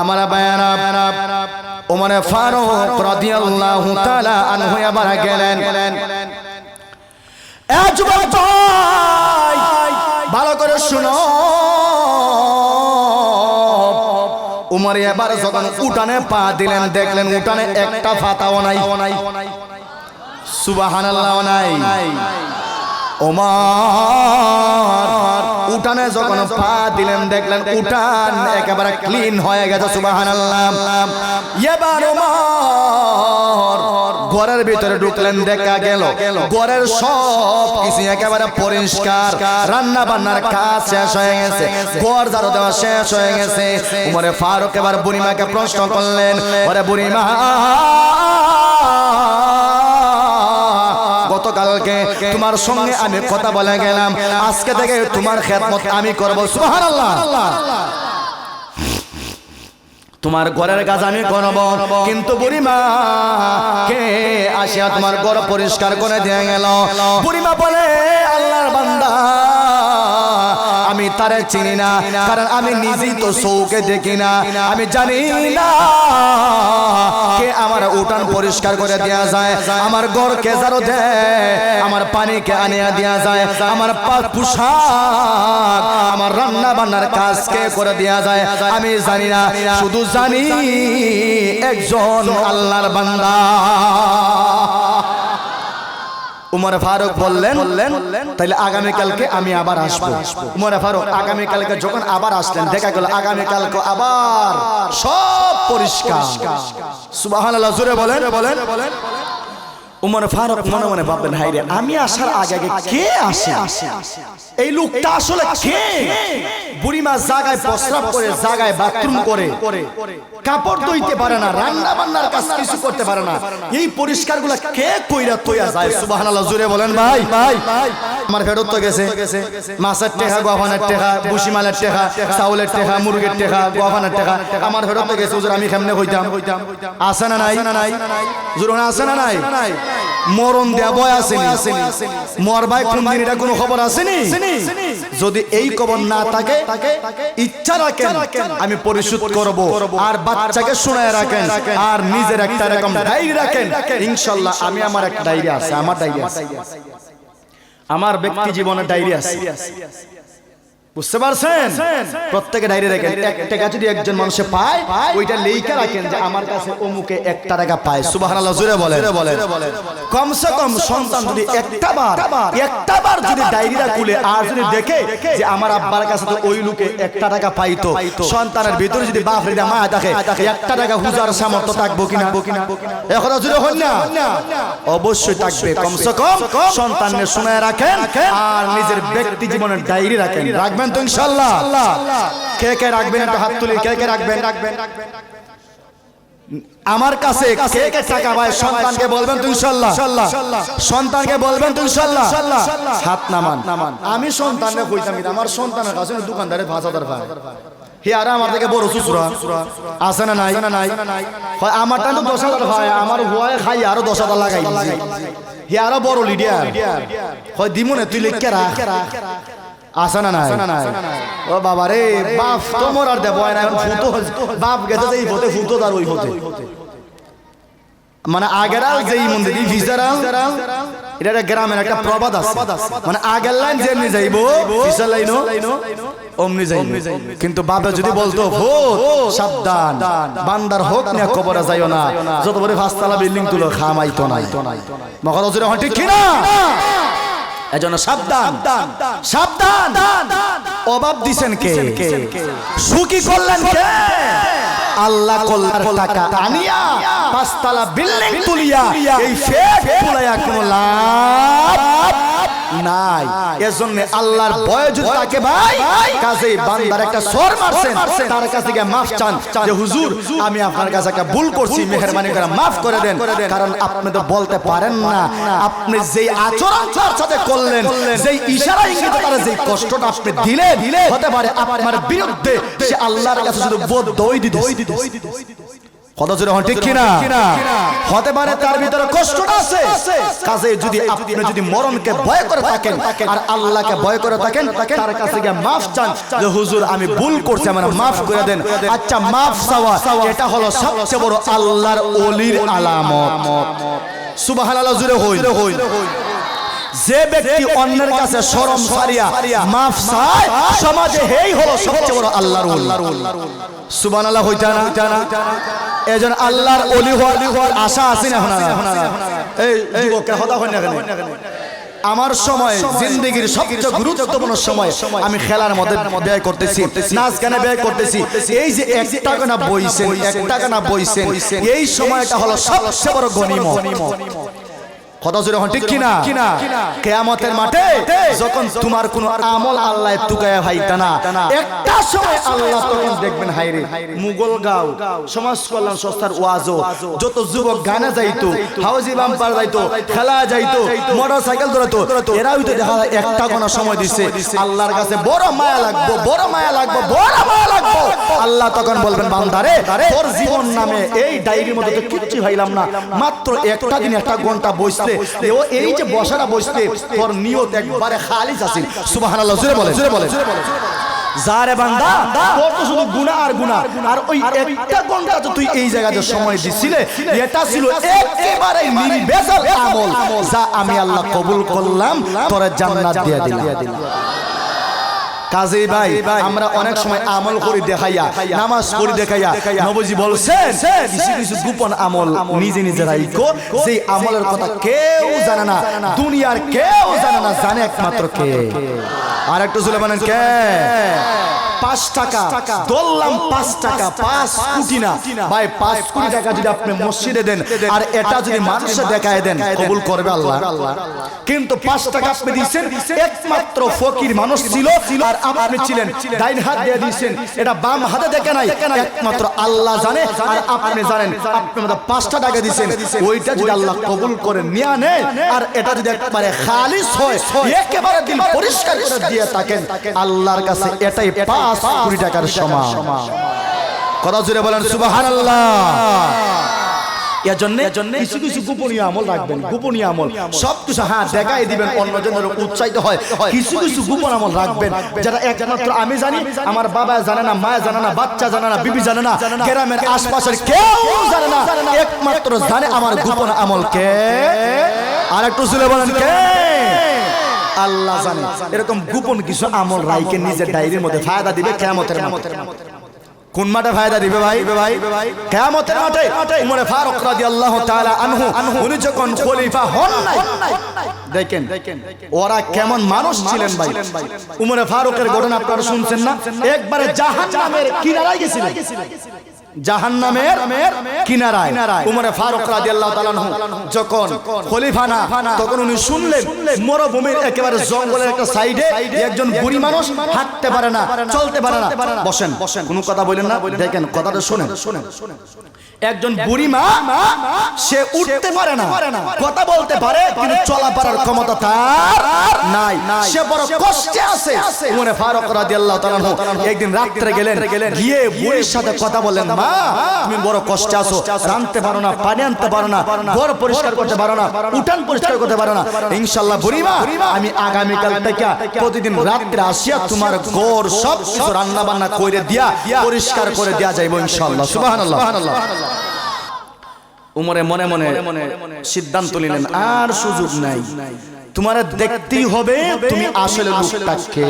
আমার বায়ানা ওমরে ফারুক রাদিয়াল্লাহু তাআলা আনহু আবার গেলেন। এ যুবক ভালো করে শুনো। উমর এবার যখন উঠানে পা দিলেন, দেখলেন উঠানে একটা ফাতাও নাই। সুবহানাল্লাহ নাই। ওমর উঠানে যখন পা দিলেন দেখলেন উঠান একেবারে ক্লিন হয়ে গেছে সুবহানাল্লাহ। এবার ওমর ঘরের ভিতরে ঢুকলেন দেখা গেল। ঘরের সব কিছু একেবারে পরিষ্কার। রান্না বান্নার কাজ শেষ হয়ে গেছে। ঘর ঝাড়ু দেওয়া শেষ হয়ে গেছে। উমরে ফারুক এবার বুড়িমাকে প্রশ্ন করলেন ওরে বুড়িমা। গতকালকে তোমার সঙ্গে আমি কথা বলে গেলাম। আজকে থেকে তোমার খেদমত আমি করব। সুবহানাল্লাহ। তোমার ঘরের কাজ আমি করব। কিন্তু বুড়িমা কে আসিয়া তোমার ঘর পরিষ্কার করে দিয়ে গেল। বুড়িমা বলে তারে চিনি না। কারণ আমি নিজেই তো চৌকে দেখি না। আমি জানি না কে আমার উঠান পরিষ্কার করে দেয়া যায়। আমার ঘর কে জারো দেয়। আমার পানি কে আনিয়া দেয়া যায়। আমার পোশাক আমার রান্না বান্নার কাজ কে করে দেয়া যায়। আমি জানি না। শুধু জানি একজন আল্লাহর বান্দা। উমর ফারুক বললেন তাহলে আগামী কালকে আমি আবার আসব। উমর ফারুক আগামী কালকে যখন আবার আসলেন দেখা গেল আগামী কালকে আবার সব পরিষ্কার। সুবহানাল্লাহ জোরে বলেন। বলেন বলেন। উমর ফারুক মনে মনে ভাবলেন হাইরে আমি আসার আগে আগে কে আসে? এই লোকটা আসলে কে? বুড়িমা জায়গায় প্রস্রাব করে জায়গায় বাথরুম করে। কাপড় ধুইতে পারে না রান্না বান্নার কাজ কিছু করতে পারে না। এই পরিষ্কারগুলা কে কইরা তৈয়া যায়? সুবহানাল্লাহ জুড়ে বলেন ভাই। ভাই আমার ফেরত তো গেছে। মাছের টেকা গহনের টেকা বুসিমালের টেকা চাউলের টেকা মুরগির টেকা গহনের টেকা আমার ফেরত তো গেছে, হুজুর, আমি কেমনে হইতাম? আছে না নাই? নাই জুরুন আছে না নাই? মরণ দেয়া বয় আসেনি। মর ভাই কোন দিন এটা কোনো খবর আসেনি? যদি এই খবর না থাকে ইচ্ছা রাখেন আমি পরিশোধ করব। আর বাচ্চাকে শোনায় রাখেন। আর নিজের একটা রকম ডায়েরি রাখেন। ইনশাল্লাহ আমি আমার একটা ডায়েরি আছে আমার ডায়েরি আছে। আমার ব্যক্তি জীবনের ডায়েরি আছে। বুঝতে পারছেন? প্রত্যেকে ডায়েরি রাখেন এক টাকা যদি একজন মানুষে পায় ওইটা লেখা রাখেন যে আমার কাছে অমুকে একটা টাকা পায়। সুবহানাল্লাহ জোরে বলে কমসে কম সন্তান যদি একটা বার একটা বার যদি ডায়েরিটা খুলে আর যদি দেখে যে আমার আব্বার কাছে তো ওই লোকে একটা টাকা পাইতো সন্তানের ভিতরে যদি বাপ রেদা মা দেখে একটা টাকা হুজার সামর্থ্য থাকব কিনা? এখন জুড়ে হন না? অবশ্যই থাকবে। কমসে কম সন্তানের শোনায় রাখেন আর নিজের ব্যক্তি জীবনের ডায়েরি রাখেন। রাখবেন তো ইনশাল্লাহ কে কে রাখবেন? একটা হাত তুলে। কে কে রাখবেন? রাখবেন আমার কাছে কে কে টাকা পায়? সন্তানকে বলবেন সন্তানকে বলবেন হাত নামান। আমি সন্তানকে কইতাম আমার সন্তানের কাছে দোকানদারে পাঁচ হাজার পায় হে, আরে আমার থেকে বড় সুসুরা আছে না নাই? নাই হয়, আমারটা তো দশ আমার হুয়ায় খাই, আরও দশ হাজার লাগাই হে, আরও বড় লিডিয়ার। হয় দিমনে তুই লিখকে রাখ। আসে না নাই। ও বাবা রে বাপ তোমার আর দেব না এখন ফুটো বাপ গেছে এই হতে ফুটো তার ওই হতে মানে আগেরাল যেই মন্দির এই এটা একটা গ্রামের একটা প্রবাদ আছে। মানে আগের লাইন যেমনি যাইবো ভিসার লাইনও অমনি যাইব। কিন্তু বাবা যদি বলতো ভূত সাবধান বান্দার হোক না। কবরে যাইও না। যত বড় পাঁচতলা বিল্ডিং তুলো খামাইতো নাই। মকর হজুরে হন ঠিক কিনা এজন্য সাবধান। সাবধান। অভাব দিছেন কে? সুখী করলেন কে? আল্লাহ কল্লার টাকা আনিয়া পাঁচতলা বিল্ডিং তুলিয়া এই ফেক তুলাইয়া কোনো লাভ নাই। এজন্য আল্লাহর ভয় যদি থাকে ভাই কাজে বান্দার একটা সর মারছেন তার কাছে গিয়ে মাফ চান যে হুজুর আমি আপনার কাছে একটা ভুল করছি মেহেরবানি করে মাফ করে দেন কারণ আপনি তো বলতে পারেন না আপনি যেই আচরণ তার সাথে করলেন যেই ইশারা ইঙ্গিতে তার যেই কষ্টটা আপনি দিলে দিলে হতে পারে আপনার বিরুদ্ধে সে আল্লাহর কাছে শুধু বোধ দই দিতে কত জোরে ঠিক কিনা? হতে পারে তার ভিতরে কষ্টটা আছে। কাজে যদি আপনি যদি মরণকে ভয় করে থাকেন আর আল্লাহকে ভয় করে থাকেন তার কাছে গিয়ে মাফ চান যে হুজুর আমি ভুল করছি আমার মাফ করে দেন। আচ্ছা মাফ চাওয়া এটা হলো সবচেয়ে বড় আল্লাহর ওলির আলামত। সুবহানাল্লাহ জুড়ে হইল। হইল। যে ব্যক্তি অন্যের কাছে শরম সারিয়া মাফ চায় সমাজে হেই হলো সবচেয়ে বড় আল্লাহর ওলি সুবহানাল্লাহ হইতা না এজন আল্লাহর ওলি হওয়ার আশা আছে না এই যুবকরা হতা হয় না কেন আমার সময় জিন্দগির সবচেয়ে গুরুত্বপূর্ণ সময় আমি খেলার মধ্যে ব্যয় করতেছি। নাচ গানে ব্যয় করতেছি। এই যে এক টাকা না বইছেন এক টাকা না বইছেন এই সময়টা হলো সবচেয়ে বড় গনিমত কথা জোরে হন ঠিক কিনা? কেয়ামতের মাঠে যখন তোমার কোনো আমল আল্লাহ তুকায় একটা সময় আল্লাহ তখন দেখবেন হাইরে মুগল গাঁও সমাজ কল্যাণ সংস্থার ওয়াজও যত যুবক গানে যাইতো হাউজি বাম্পার যাইতো খেলা যাইতো মোটর সাইকেল ধরতো এরাও তো দেখা যায় একটা কোনো সময় দিছে আল্লাহর কাছে বড় মায়া লাগবো বড় মায়া লাগবো বড় মায়া লাগবো। আল্লাহ তখন বলবেন বান্দারে তোর জীবন নামে এই ডায়েরির মধ্যে তো কিচ্ছু ভাইলাম না মাত্র একটা দিন একটা ঘণ্টা বসতে ও এই যে বসারা বসতে তোর নিয়ত একবারে খালিজ আছিল সুবহানাল্লাহ জোরে বলে জোরে বলে যারে বান্দা তোর তো শুধু গুনাহ আর গুনাহ। আর ওই একটা ঘণ্টা তো তুই এই জায়গাতে সময় দিছিলে এটা ছিল একেবারে নির্বেজাল আমল। যা আমি আল্লাহ কবুল করলাম তোর জান্নাত দিয়ে দিলাম। কাজী ভাই আমরা অনেক সময় আমল করি দেখাইয়া নামাজ করি দেখাইয়া নবজি বলছেন কিছু কিছু গোপন আমল নিজে নিজে রাইকো সেই আমলের কথা কেউ জানে না দুনিয়ার কেউ জানে না জানে একমাত্র কে আর একটু জুলে কে পাঁচ টাকা। ধরলাম পাঁচ টাকা পাঁচ কোটি না ভাই পাঁচ কোটি টাকা যদি আপনি মসজিদে দেন আর এটা যদি মানুষে দেখায় দেন কবুল করবে আল্লাহ। কিন্তু পাঁচ টাকা আপনি দিচ্ছেন একমাত্র ফকির মানুষ ছিল আর আপনি ছিলেন ডাইন হাত দিয়ে দিয়েছেন। এটা বাম হাতে দেখে নাই একমাত্র আল্লাহ জানে আর আপনি জানেন আপনি আমাদের পাঁচটা টাকা দিচ্ছেন ওইটা যদি আল্লাহ কবুল করে নিয়ে নেয় আর এটা যদি একবারে খালিস হয় একেবারে দিল পরিষ্কার করে দিয়ে থাকেন আল্লাহর কাছে এটাই পাঁচ কোটি টাকার সমান কথা জুড়ে বলেন সুবাহান কিছু কিছু গোপনীয় আমল রাখবেন গোপনীয় আমল সব কিছু হ্যাঁ দেখাই দিবেন অন্যজনের উৎসাহিত হয় কিছু কিছু গোপন আমল রাখবেন যারা একমাত্র আমি জানি আমার বাবা জানে না মা জানে না বাচ্চা জানে না বিবি জানে না গ্রামের আশপাশের কেউ জানে না একমাত্র জানে আমার গোপন আমল কে আর একটু বলেন কে আল্লাহ জানে। এরকম গোপন কিছু আমল রাইকে নিজের ডায়েরির মধ্যে ফায়দা দিবে কেমতের মাঠে। কোন মাঠে ফায়দা দিবে ভাই ভাই? কেয়ামতের মাঠে উমরে ফারুক রাদিয়াল্লাহু তাআলা আনহু, উনি যখন খলিফা হন নাই, দেখেন, ওরা কেমন মানুষ ছিলেন ভাই। উমরে ফারুকের ঘটনা আপনারা শুনছেন না? একবারে জাহান্নামের কিনারায় গেছিলেন। জাহান্নামের কিনারায়। উমরে ফারুক রাদিয়াল্লাহু তাআলা যখন খলিফা না তখন উনি শুনলেন মরুভূমির একেবারে জঙ্গলের একটা সাইডে একজন বুড়ি মানুষ হাঁটতে পারে না চলতে পারে না। বসেন বসেন। কোনো কথা বলেন না? দেখেন কথাটা শুনেন। শুনেন। একজন বুড়ি মা সে উঠতে পারে না। কথা বলতে পারে কিন্তু চলাফেরার ক্ষমতা তার নাই। সে বড় কষ্টে আছে। উমরে ফারুক রাদিয়াল্লাহু তাআলা একদিন রাত্রে গেলেন গিয়ে বুড়ির সাথে কথা বললেন মা তুমি বড় কষ্টে আছো রাঁধতে পারো না পানি আনতে পারো না ঘর পরিষ্কার করতে পারো না উঠান পরিষ্কার করতে পারো না। ইনশাআল্লাহ বুড়ি মা আমি আগামী কাল থেকে প্রতিদিন রাত্রে আসিয়া তোমার ঘর সব কিছু রান্না বান্না করে দিয়া পরিষ্কার করে দেয়া যাইবো ইনশাআল্লাহ সুবহানাল্লাহ। সুবহানাল্লাহ। উমরে মনে মনে সিদ্ধান্ত নিলেন আর সুযোগ নাই। তোমার দেখতেই হবে তুমি আসলে লোকটা কে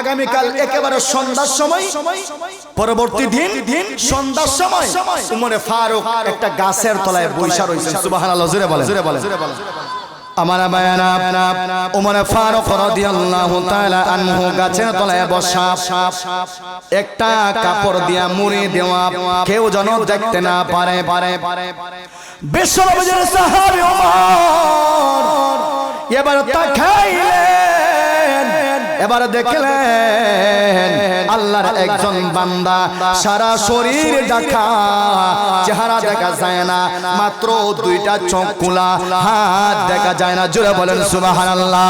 আগামীকাল একেবারে সন্ধ্যার সময় পরবর্তী দিন দিন সন্ধ্যার সময় উমরে ফারুক একটা গাছের তলায় বৈশা রয়েছেন। সুবহানাল্লাহ জোরে বলে জোরে বলে আমার বায়ানা উমরে ফারুক রাদিয়াল্লাহু তাআলা আনহু গাছের তলায় বসা একটা কাপড় দিয়া মুড়ি দেওয়া। কেউ যেন দেখতে না পারে। পারে বিশ্বনবীর সাহাবী ওমর এবার তাকাইলেন এবার দেখলেন আল্লাহর একজন বান্দা সারা শরীর দেখা চেহারা দেখা যায় না মাত্র দুইটা চোখ খোলা হাত দেখা যায় না। জোরে বলেন সুবহানাল্লাহ।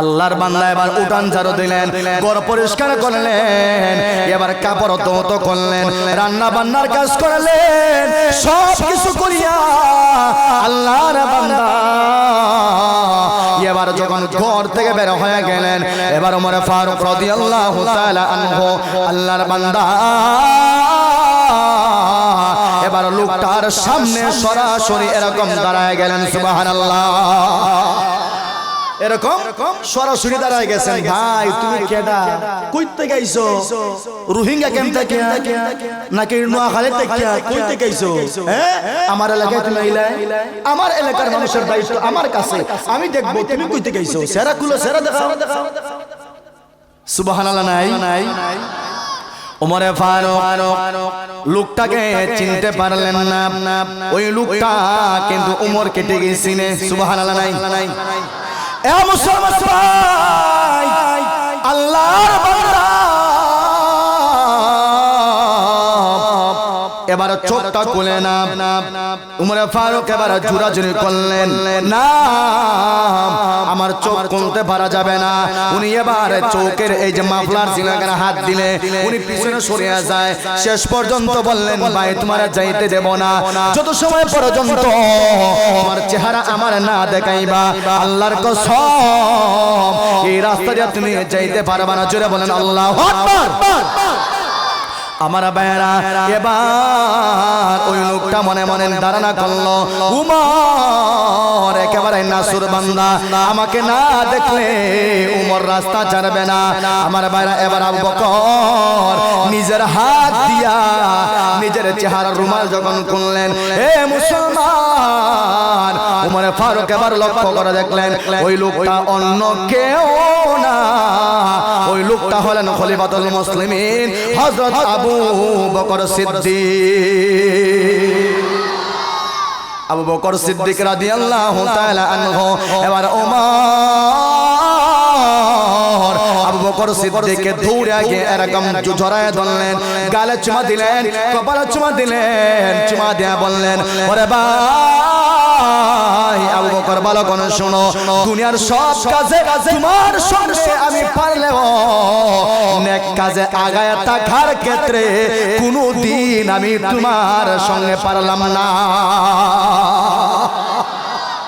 আল্লাহর বান্দা এবার উঠান ঝাড়ু দিলেন, ঘর পরিষ্কার করলেন, এবার কাপড় ধৌত করলেন, রান্না বান্নার কাজ করলেন সব কিছু করিয়া আল্লাহর বান্দা এবার যখন ঘর থেকে বের হয়ে গেলেন, এবার ওমর ফারুক রাদিয়াল্লাহু তাআলা আনহু, আল্লাহর বান্দা এবার লোকটার সামনে সরাসরি এরকম দাঁড়ায় গেলেন, সুবহানাল্লাহ। এরকম সরাসরি দাঁড়ায় গেছেন। ভাই তুমি কেডা? কইতে গাইছো? রোহিঙ্গা কেন থেকে নাকি নোয়াখালী থেকে কইতে গাইছো? হ্যাঁ? আমার এলাকায় তুমি আইলা আমার এলাকার মানুষের দায়িত্ব আমার কাছে। আমি দেখব তুমি কইতে গাইছো? সেরা কুলো সেরা দেখাও। সুবহানাল্লাহ নাই। নাই। ওমরে ফারুক লোকটাকে চিনতে পারলেন না। ওই লোকটা কিন্তু উমর কেটে গেছিনে সুবহানাল্লাহ নাই। এ মুসলমান ভাই আল্লাহর বান্দা এবার চোখটা খুলে না উমরে ফারুক এবার জুরাজুরি করলেন। না আমার চোখ খুলতে পারা যাবে না। উনি এবার চোখের এই যে মাফলার সিলাগানে হাত দিলে উনি পিছনে সরিয়ে যায়। শেষ পর্যন্ত বললেন ভাই তোমার যাইতে দেব না। যত সময় পর্যন্ত আমার চেহারা আমার না দেখাইবা আল্লাহর কসম এই রাস্তা দিয়ে তুমি যাইতে পারবা না। জোরে বলেন আল্লাহ আমার বেড়া এবার ওই লোকটা মনে মনে ধারণা করল, উমর একেবারে নাসুর বান্দা, আমাকে না দেখলে উমর রাস্তা ছাড়বে না। আমার বেড়া এবার আবু নিজের হাত দিয়া নিজের চেহারা রুমাল যখন খুললেন, এ মুসলমান উমরে ফারুক এবার লক্ষ্য করে দেখলেন, ওই লোকটা অন্য কেউ না। ওই লোকটা হলেন খলিফাতুল মুসলিমিন হযরত আবু বকর সিদ্দিক। আবু বকর সিদ্দিক রাদিয়াল্লাহু তাআলা আনহু। এবার ওমর বকর সিদ্দিককে দৌড়ে গিয়ে এরকম জড়ায় ধরলেন গালে চুমা দিলেন কপালে চুমা দিলেন চুমা দিয়া বললেন ওরে ভাই আবু বকর ভালো করে শোনো দুনিয়ার সব কাজে তোমার সঙ্গে আমি পারলেও নেক কাজে আগায় থাকার ক্ষেত্রে কোনো দিন আমি তোমার সঙ্গে পারলাম না।